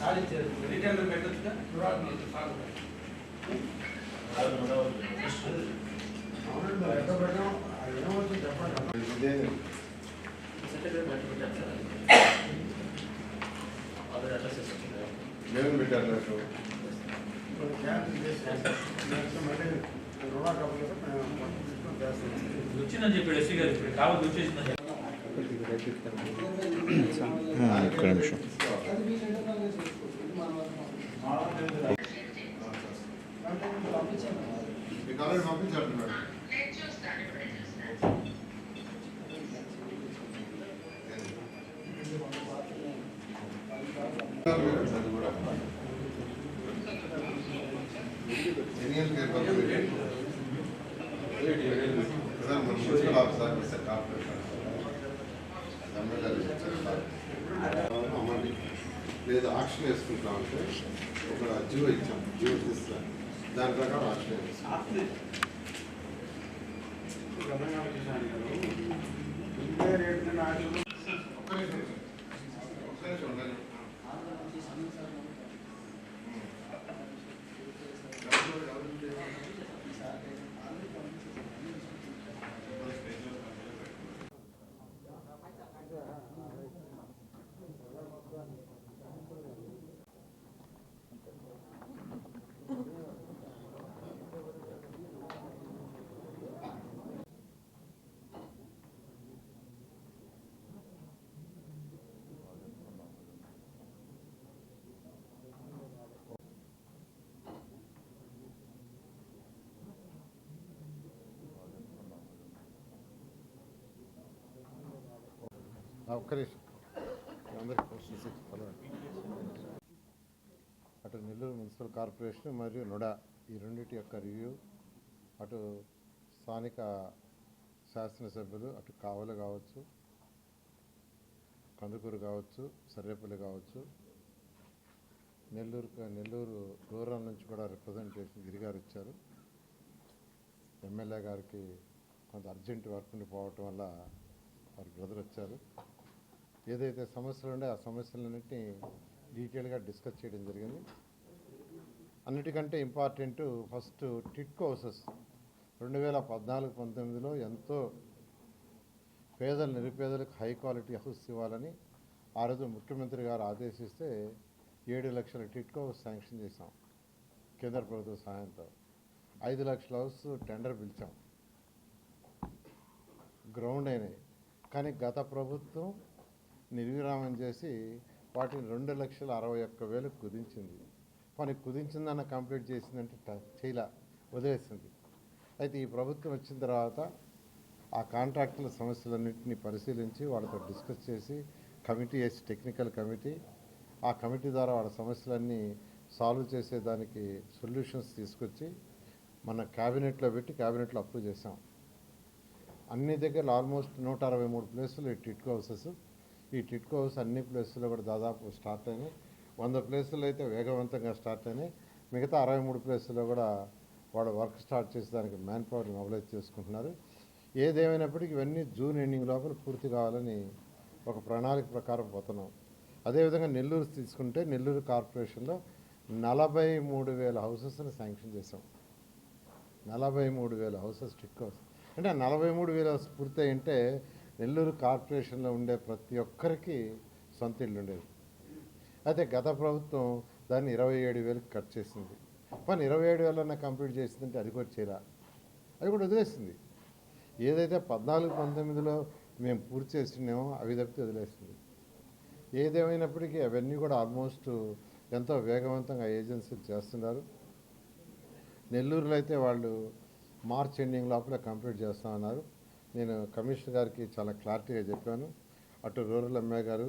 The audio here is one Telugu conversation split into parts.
సాధించారు రిటర్న్ పెట్టచ్చుగా? ఏమేమి పెట్టారు నాకు వచ్చిందని చెప్పాడు ఎస్సీ గారు ఇప్పుడు. కావాలి వచ్చేసిందని ఒక్క నిమిషం మీకు ఆల్రెడీ పంపించారు మేడం అది కూడా సీనియర్ కేర్ పద్ధతి సార్ మన లేదా ఆక్షన్ వేసుకుంటామంటే ఒక జియో ఇచ్చాం జియో తీస్తాం. దాని ప్రకారం ఆక్షన్ వేస్తాం. ఒక్క నిమిషం ఒక్క నిమిషం ఉండాలి ఒక్క నిమిషం క్వశ్చన్స్ అటు నెల్లూరు మున్సిపల్ కార్పొరేషన్ మరియు నుడా ఈ రెండింటి యొక్క రివ్యూ అటు స్థానిక శాసనసభ్యులు అటు కావలు కావచ్చు కందుకూరు కావచ్చు సర్వేపల్లి కావచ్చు నెల్లూరు నెల్లూరు రూరల్ నుంచి కూడా రిప్రజెంటేషన్ గిరిగారు ఇచ్చారు. ఎమ్మెల్యే గారికి కొంత అర్జెంట్ వర్క్ ఉండిపోవటం వల్ల వారి బ్రదర్ వచ్చారు. ఏదైతే సమస్యలు ఉండే ఆ సమస్యలన్నింటినీ డీటెయిల్గా డిస్కస్ చేయడం జరిగింది. అన్నిటికంటే ఇంపార్టెంట్ ఫస్ట్ టిట్కో హౌసెస్ రెండు వేల పద్నాలుగు పంతొమ్మిదిలో ఎంతో పేదలు నిరుపేదలకు హై క్వాలిటీ హౌస్ ఇవ్వాలని ఆ రోజు ముఖ్యమంత్రి గారు ఆదేశిస్తే ఏడు లక్షల టిట్కో శాంక్షన్ చేశాం కేంద్ర ప్రభుత్వ సహాయంతో. ఐదు లక్షల హౌస్ టెండర్ పిలిచాం. గ్రౌండ్ అయినాయి. కానీ గత ప్రభుత్వం నిర్విరామం చేసి వాటిని రెండు లక్షల అరవై ఒక్క వేలు కుదించింది. పని కుదించిందన్న కంప్లీట్ చేసిందంటే చేయలా వదిలేసింది. అయితే ఈ ప్రభుత్వం వచ్చిన తర్వాత ఆ కాంట్రాక్టుల సమస్యలన్నింటినీ పరిశీలించి వాళ్ళతో డిస్కస్ చేసి కమిటీ వేసి టెక్నికల్ కమిటీ ఆ కమిటీ ద్వారా వాళ్ళ సమస్యలన్నీ సాల్వ్ చేసేదానికి సొల్యూషన్స్ తీసుకొచ్చి మన క్యాబినెట్లో పెట్టి క్యాబినెట్లో అప్రూవ్ చేసాం అన్ని దగ్గర ఆల్మోస్ట్ నూట అరవై మూడు ప్లేసులు ఈ టిట్కో హౌసెస్ ఈ టిట్కోస్ అన్ని ప్లేసుల్లో కూడా దాదాపు స్టార్ట్ అయినాయి. వంద ప్లేసుల్లో అయితే వేగవంతంగా స్టార్ట్ అయినాయి. మిగతా అరవై మూడు ప్లేసుల్లో కూడా వాడు వర్క్ స్టార్ట్ చేసేదానికి మ్యాన్ పవర్ మొబిలైజ్ చేసుకుంటున్నారు. ఏదేమైనప్పటికీ ఇవన్నీ జూన్ ఎండింగ్ లోపల పూర్తి కావాలని ఒక ప్రణాళిక ప్రకారం పోతున్నాం. అదేవిధంగా నెల్లూరు తీసుకుంటే నెల్లూరు కార్పొరేషన్లో నలభై మూడు వేల హౌసెస్ని శాంక్షన్ చేసాం నలభై మూడు వేల హౌసెస్ టిక్ హౌస్ అంటే నలభై మూడు వేల హౌస్ ఉంటే నెల్లూరు కార్పొరేషన్లో ఉండే ప్రతి ఒక్కరికి సొంత ఇల్లు ఉండేది. అయితే గత ప్రభుత్వం దాన్ని ఇరవై ఏడు వేలకు కట్ చేసింది. పని ఇరవై ఏడు వేలన్నా కంప్లీట్ చేసిందంటే అది కూడా చేయరా అది కూడా వదిలేసింది. ఏదైతే పద్నాలుగు పంతొమ్మిదిలో మేము పూర్తి చేసినామో అవి తప్పితే వదిలేసింది. ఏదేమైనప్పటికీ అవన్నీ కూడా ఆల్మోస్ట్ ఎంతో వేగవంతంగా ఏజెన్సీలు చేస్తున్నారు. నెల్లూరులో అయితే వాళ్ళు మార్చ్ ఎండింగ్ లోపల కంప్లీట్ చేస్తామన్నారు నేను కమిషనర్ గారికి చాలా క్లారిటీగా చెప్పాను. అటు రూరల్ ఎమ్మెల్యే గారు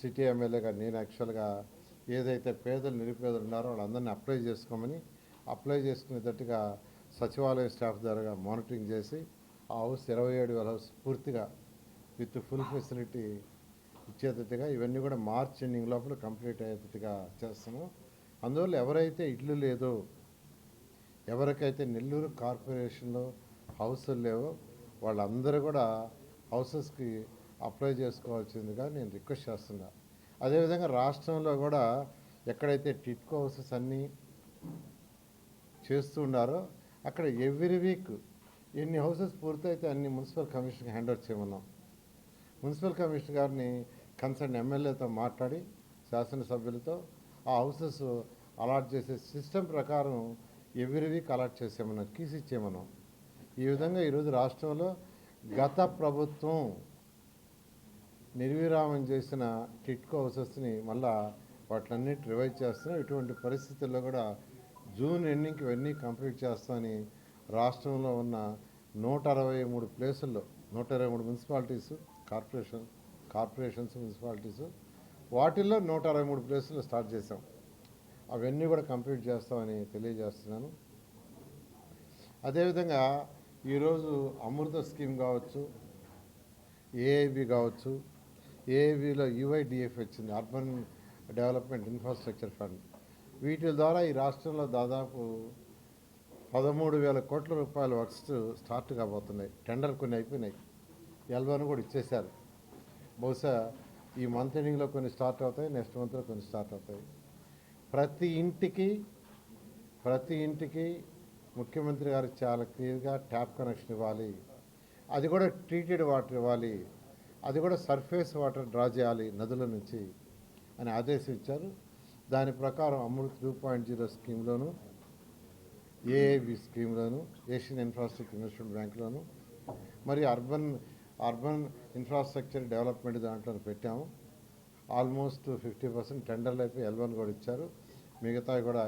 సిటీ ఎమ్మెల్యే గారు నేను యాక్చువల్గా ఏదైతే పేదలు నిరుపేదలు ఉన్నారో వాళ్ళందరినీ అప్లై చేసుకోమని అప్లై చేసుకునేటట్టుగా సచివాలయ స్టాఫ్ ద్వారా మానిటరింగ్ చేసి ఆ హౌస్ ఇరవై ఏడు వేల హౌస్ పూర్తిగా విత్ ఫుల్ ఫెసిలిటీ ఇచ్చేటట్టుగా ఇవన్నీ కూడా మార్చ్ ఎండింగ్ లోపల కంప్లీట్ అయ్యేటట్టుగా చేస్తున్నాం అందువల్ల ఎవరైతే ఇల్లు లేదో ఎవరికైతే నెల్లూరు కార్పొరేషన్లో హౌసులు లేవో. వాళ్ళందరూ కూడా హౌసెస్కి అప్లై చేసుకోవాల్సిందిగా నేను రిక్వెస్ట్ చేస్తున్నా. అదేవిధంగా రాష్ట్రంలో కూడా ఎక్కడైతే టిట్కో హౌసెస్ అన్నీ చేస్తూ ఉన్నారో అక్కడ ఎవ్రీ వీక్ ఎన్ని హౌసెస్ పూర్తయితే అన్ని మున్సిపల్ కమిషన్కి హ్యాండ్ ఓవర్ చేయమన్నాం. మున్సిపల్ కమిషనర్ గారిని కన్సర్న్ ఎమ్మెల్యేతో మాట్లాడి శాసనసభ్యులతో ఆ హౌసెస్ అలాట్ చేసే సిస్టమ్ ప్రకారం ఎవ్రీ వీక్ అలాట్ చేసేమన్నాం కీస్ ఇచ్చేమన్నాం ఈ విధంగా ఈరోజు రాష్ట్రంలో గత ప్రభుత్వం నిర్విరామం చేసిన టిట్కో హౌసెస్ని మళ్ళా వాటిలన్నిటి రివైజ్ చేస్తున్నాం. ఇటువంటి పరిస్థితుల్లో కూడా జూన్ ఎండింగ్కి ఇవన్నీ కంప్లీట్ చేస్తామని రాష్ట్రంలో ఉన్న నూట అరవై మూడు ప్లేసుల్లో నూట ఇరవై మూడు మున్సిపాలిటీస్ కార్పొరేషన్ కార్పొరేషన్స్ మున్సిపాలిటీస్ వాటిల్లో నూట అరవై మూడు ప్లేసుల్లో స్టార్ట్ చేసాం అవన్నీ కూడా కంప్లీట్ చేస్తామని తెలియజేస్తున్నాను. అదేవిధంగా ఈరోజు అమృత స్కీమ్ కావచ్చు ఏఐబి కావచ్చు ఏఐబిలో యుఐడిఎఫ్ వచ్చింది అర్బన్ డెవలప్మెంట్ ఇన్ఫ్రాస్ట్రక్చర్ ఫండ్. వీటి ద్వారా ఈ రాష్ట్రంలో దాదాపు పదమూడు వేల కోట్ల రూపాయల వర్క్స్ స్టార్ట్ కాబోతున్నాయి. టెండర్ కొన్ని అయిపోయినాయి. ఎల్వన్ కూడా ఇచ్చేశారు. బహుశా ఈ మంత్ ఎండింగ్లో కొన్ని స్టార్ట్ అవుతాయి నెక్స్ట్ మంత్లో కొన్ని స్టార్ట్ అవుతాయి. ప్రతి ఇంటికి ప్రతి ఇంటికి ముఖ్యమంత్రి గారు చాలా క్లియర్గా ట్యాప్ కనెక్షన్ ఇవ్వాలి. అది కూడా ట్రీటెడ్ వాటర్ ఇవ్వాలి. అది కూడా సర్ఫేస్ వాటర్ డ్రా చేయాలి నదుల నుంచి అని ఆదేశం ఇచ్చారు. దాని ప్రకారం అమృత్ టూ పాయింట్ జీరో స్కీమ్లోను ఏఏబి స్కీమ్లోను ఏషియన్ ఇన్ఫ్రాస్ట్రక్చర్ ఇన్వెస్ట్మెంట్ బ్యాంక్లోను మరి అర్బన్ అర్బన్ ఇన్ఫ్రాస్ట్రక్చర్ డెవలప్మెంట్ దాంట్లో పెట్టాము. ఆల్మోస్ట్ ఫిఫ్టీ పర్సెంట్ టెండర్లు అయిపోయి ఎల్వన్ కూడా ఇచ్చారు. మిగతావి కూడా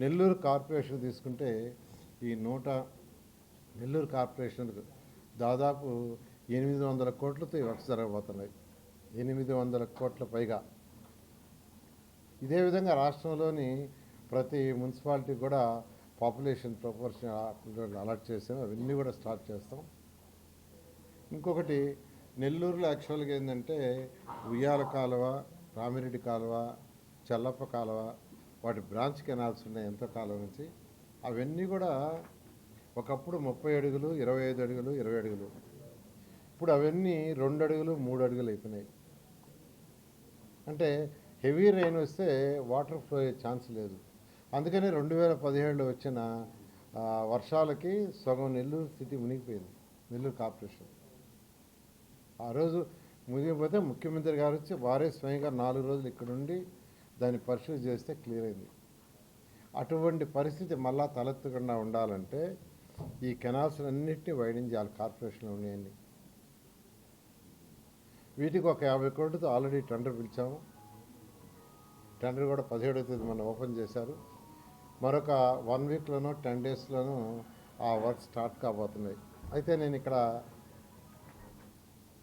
నెల్లూరు కార్పొరేషన్ తీసుకుంటే ఈ నూట నెల్లూరు కార్పొరేషన్కు దాదాపు ఎనిమిది వందల కోట్లతో ఈ వర్క్స్ జరగబోతున్నాయి. ఎనిమిది వందల కోట్ల పైగా. ఇదే విధంగా రాష్ట్రంలోని ప్రతి మున్సిపాలిటీ కూడా పాపులేషన్ ప్రపోర్షన్ అలాట్ చేసాం. అవన్నీ కూడా స్టార్ట్ చేస్తాం. ఇంకొకటి నెల్లూరులో యాక్చువల్గా ఏంటంటే ఉయ్యాల కాలువ రామిరెడ్డి కాలువ చల్లప్ప కాలువ వాటి బ్రాంచ్ కెనాల్స్ ఉన్నాయి ఎంతో కాలం నుంచి? అవన్నీ కూడా ఒకప్పుడు ముప్పై అడుగులు ఇరవై ఐదు అడుగులు ఇరవై అడుగులు. ఇప్పుడు అవన్నీ రెండు అడుగులు మూడు అడుగులు అయిపోయినాయి. అంటే హెవీ రెయిన్ వస్తే వాటర్ ఫ్లో అయ్యే ఛాన్స్ లేదు. అందుకని రెండు వేల పదిహేడులో వచ్చిన వర్షాలకి సగం నెల్లూరు సిటీ మునిగిపోయింది నెల్లూరు కార్పొరేషన్. ఆ రోజు మునిగిపోతే ముఖ్యమంత్రి గారు వచ్చి వారే స్వయంగా నాలుగు రోజులు ఇక్కడుండి దాన్ని పరిశీలి చేస్తే క్లియర్ అయింది. అటువంటి పరిస్థితి మళ్ళా తలెత్తకుండా ఉండాలంటే ఈ కెనాల్స్ అన్నింటినీ వైడింగ్ చేయాలి కార్పొరేషన్లో ఉన్నాయన్ని. వీటికి ఒక యాభై కోట్లతో ఆల్రెడీ టెండర్ పిలిచాము. టెండర్ కూడా పదిహేడవ తేదీ మనం ఓపెన్ చేశారు. మరొక వన్ వీక్లోనో టెన్ డేస్లోనూ ఆ వర్క్ స్టార్ట్ కాబోతున్నాయి. అయితే నేను ఇక్కడ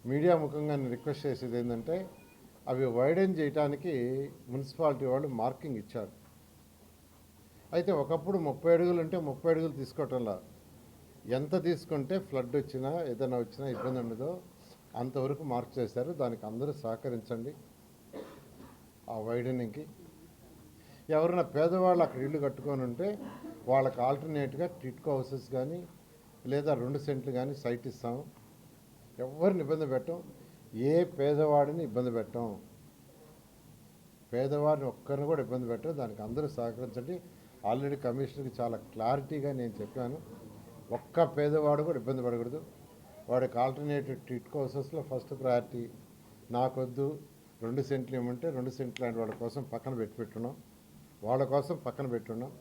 మీడియా ముఖంగా నేను రిక్వెస్ట్ చేసేది ఏంటంటే అవి వైడెన్ చేయడానికి మున్సిపాలిటీ వాళ్ళు మార్కింగ్ ఇచ్చారు. అయితే ఒకప్పుడు ముప్పై అడుగులు ఉంటే ముప్పై అడుగులు తీసుకోవటంలా. ఎంత తీసుకుంటే ఫ్లడ్ వచ్చినా ఏదైనా వచ్చినా ఇబ్బంది ఉండదో. అంతవరకు మార్క్ చేశారు. దానికి అందరూ సహకరించండి. ఆ వైడనింగ్కి. ఎవరైనా పేదవాళ్ళు అక్కడ ఇల్లు కట్టుకొని ఉంటే వాళ్ళకి ఆల్టర్నేట్గా టిట్కో హౌసెస్ కానీ లేదా రెండు సెంట్లు కానీ సైట్ ఇస్తాము. ఎవరిని ఇబ్బంది పెట్టం. ఏ పేదవాడిని ఇబ్బంది పెట్టం? పేదవాడిని ఒక్కరిని కూడా ఇబ్బంది పెట్టం దానికి అందరూ సహకరించండి. ఆల్రెడీ కమిషనర్కి చాలా క్లారిటీగా నేను చెప్పాను. ఒక్క పేదవాడు కూడా ఇబ్బంది పడకూడదు. వాడికి ఆల్టర్నేటివ్ ట్రీట్ హౌసెస్లో ఫస్ట్ ప్రయారిటీ నాకొద్దు. రెండు సెంట్లు ఇవ్వమంటే రెండు సెంట్లు అంటే వాళ్ళ కోసం పక్కన పెట్టి పెట్టున్నాం. వాళ్ళ కోసం పక్కన పెట్టున్నాం.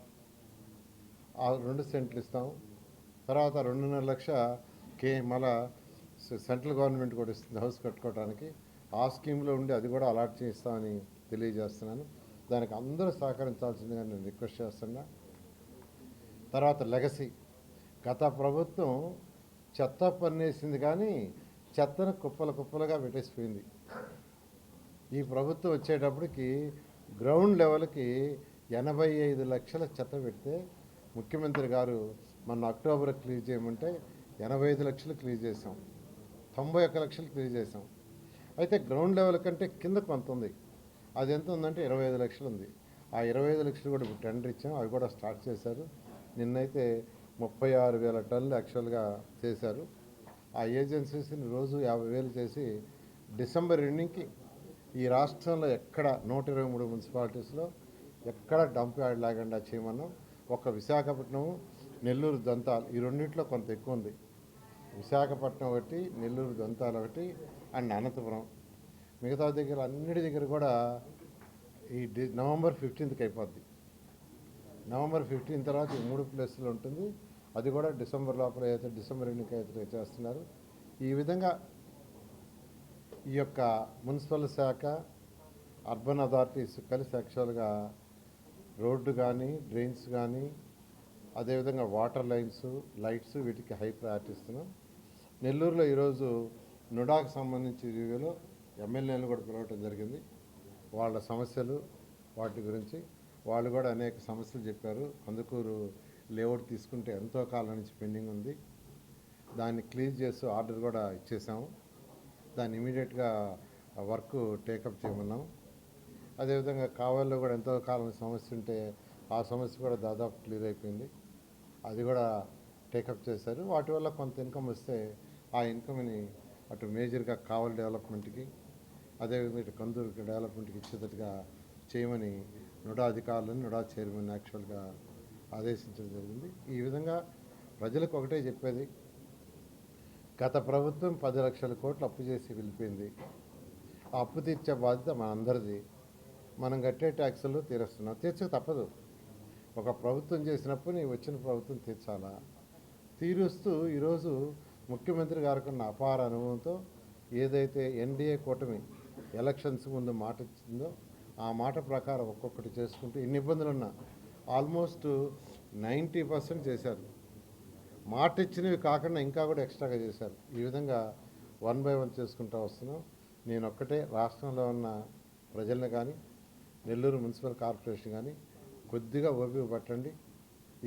ఆ రెండు సెంట్లు ఇస్తాం. తర్వాత రెండున్నర లక్ష కే మళ్ళా సెంట్రల్ గవర్నమెంట్ కూడా ఇస్తుంది హౌస్ కట్టుకోవడానికి ఆ స్కీమ్లో ఉండి అది కూడా అలాట్ చేస్తామని తెలియజేస్తున్నాను. దానికి అందరూ సహకరించాల్సిందిగా నేను రిక్వెస్ట్ చేస్తున్నా. తర్వాత లెగసీ. గత ప్రభుత్వం చెత్త పన్నేసింది కానీ చెత్తను కుప్పలు కుప్పలుగా పెట్టేసిపోయింది. ఈ ప్రభుత్వం వచ్చేటప్పటికి గ్రౌండ్ లెవెల్కి ఎనభై ఐదు లక్షల చెత్త పెడితే ముఖ్యమంత్రి గారు మొన్న అక్టోబర్ క్లీజ్ చేయమంటే ఎనభై ఐదు లక్షలు క్లీజ్ చేసాం తొంభై ఒక్క లక్షలు తెలియజేశాం చేసాం అయితే గ్రౌండ్ లెవెల్ కంటే కింద కొంత ఉంది. అది ఎంత ఉందంటే ఇరవై ఐదు లక్షలు ఉంది. ఆ ఇరవై ఐదు లక్షలు కూడా ఇప్పుడు టెండర్ ఇచ్చాం. అవి కూడా స్టార్ట్ చేశారు. నిన్నైతే ముప్పై ఆరు వేల టన్నులు యాక్చువల్గా చేశారు. ఆ ఏజెన్సీస్ని రోజు యాభై వేలు చేసి డిసెంబర్ ఎండింగ్కి ఈ రాష్ట్రంలో ఎక్కడ నూట ఇరవై మూడు మున్సిపాలిటీస్లో ఎక్కడ డంప్ యార్డ్ లేకుండా చేయమన్నాం. ఒక విశాఖపట్నం నెల్లూరు దంతాలు ఈ రెండింటిలో కొంత ఎక్కువ ఉంది. విశాఖపట్నం ఒకటి నెల్లూరు దంతాలు ఒకటి అండ్ అనంతపురం. మిగతా దగ్గర అన్నిటి దగ్గర కూడా ఈ డి నవంబర్ ఫిఫ్టీన్త్కి అయిపోద్ది. నవంబర్ ఫిఫ్టీన్ తర్వాత ఈ మూడు ప్లేస్లు ఉంటుంది. అది కూడా డిసెంబర్ లోపల అయితే డిసెంబర్ ఎన్నిక అయితే చేస్తున్నారు. ఈ విధంగా ఈ యొక్క మున్సిపల్ శాఖ అర్బన్ అథారిటీస్ కలిసి యాక్చువల్గా రోడ్డు కానీ డ్రైన్స్ కానీ అదేవిధంగా వాటర్ లైన్స్ లైట్స్ వీటికి హై ప్రయారిటీ ఇస్తున్నాం నెల్లూరులో ఈరోజు నుడాకు సంబంధించి రివ్యూలో ఎమ్మెల్యేలు కూడా పిలవటం జరిగింది. వాళ్ళ సమస్యలు వాటి గురించి వాళ్ళు కూడా అనేక సమస్యలు చెప్పారు. అందుకూరు లేఅవుట్ తీసుకుంటే ఎంతో కాలం నుంచి పెండింగ్ ఉంది. దాన్ని క్లీజ్ చేస్తూ ఆర్డర్ కూడా ఇచ్చేసాము. దాన్ని ఇమీడియట్గా వర్క్ టేకప్ చేయమన్నాం. అదేవిధంగా కావాలో కూడా ఎంతో కాలం సమస్య ఉంటే ఆ సమస్య కూడా దాదాపు క్లియర్ అయిపోయింది. అది కూడా టేకప్ చేశారు. వాటి వల్ల కొంత ఇన్కమ్ వస్తే ఆ ఇన్కమ్ని అటు మేజర్గా కావల్ డెవలప్మెంట్కి అదేవిధంగా ఇటు కందూరు డెవలప్మెంట్కి ఇచ్చేటట్టుగా చేయమని నుడా అధికారులను నుడా చైర్మన్ యాక్చువల్గా ఆదేశించడం జరిగింది. ఈ విధంగా ప్రజలకు ఒకటే చెప్పేది గత ప్రభుత్వం పది లక్షల కోట్లు అప్పు చేసి వెళ్ళిపోయింది. ఆ అప్పు తీర్చే బాధ్యత మనందరిది. మనం కట్టే ట్యాక్సులు తీరుస్తున్నాం. తీర్చక తప్పదు. ఒక ప్రభుత్వం చేసినప్పుడు నీ వచ్చిన ప్రభుత్వం తీర్చాలా? తీరుస్తూ ఈరోజు ముఖ్యమంత్రి గారికి ఉన్న అపార అనుభవంతో ఏదైతే ఎన్డీఏ కూటమి ఎలక్షన్స్ ముందు మాట ఇచ్చిందో ఆ మాట ప్రకారం ఒక్కొక్కటి చేసుకుంటూ ఎన్ని ఇబ్బందులు ఉన్నా ఆల్మోస్ట్ నైంటీ పర్సెంట్ చేశారు. మాట ఇచ్చినవి కాకుండా ఇంకా కూడా ఎక్స్ట్రాగా చేశారు. ఈ విధంగా వన్ బై వన్ చేసుకుంటూ వస్తున్నాం. నేను ఒక్కటే రాష్ట్రంలో ఉన్న ప్రజల్ని కానీ నెల్లూరు మున్సిపల్ కార్పొరేషన్ కానీ కొద్దిగా ఓపిక పట్టండి.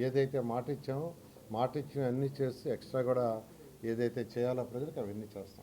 ఏదైతే మాట ఇచ్చామో మాట ఇచ్చిన అన్నీ చేస్తూ ఎక్స్ట్రా కూడా ఏదైతే చేయాలో ప్రజలకు అవన్నీ చేస్తాం.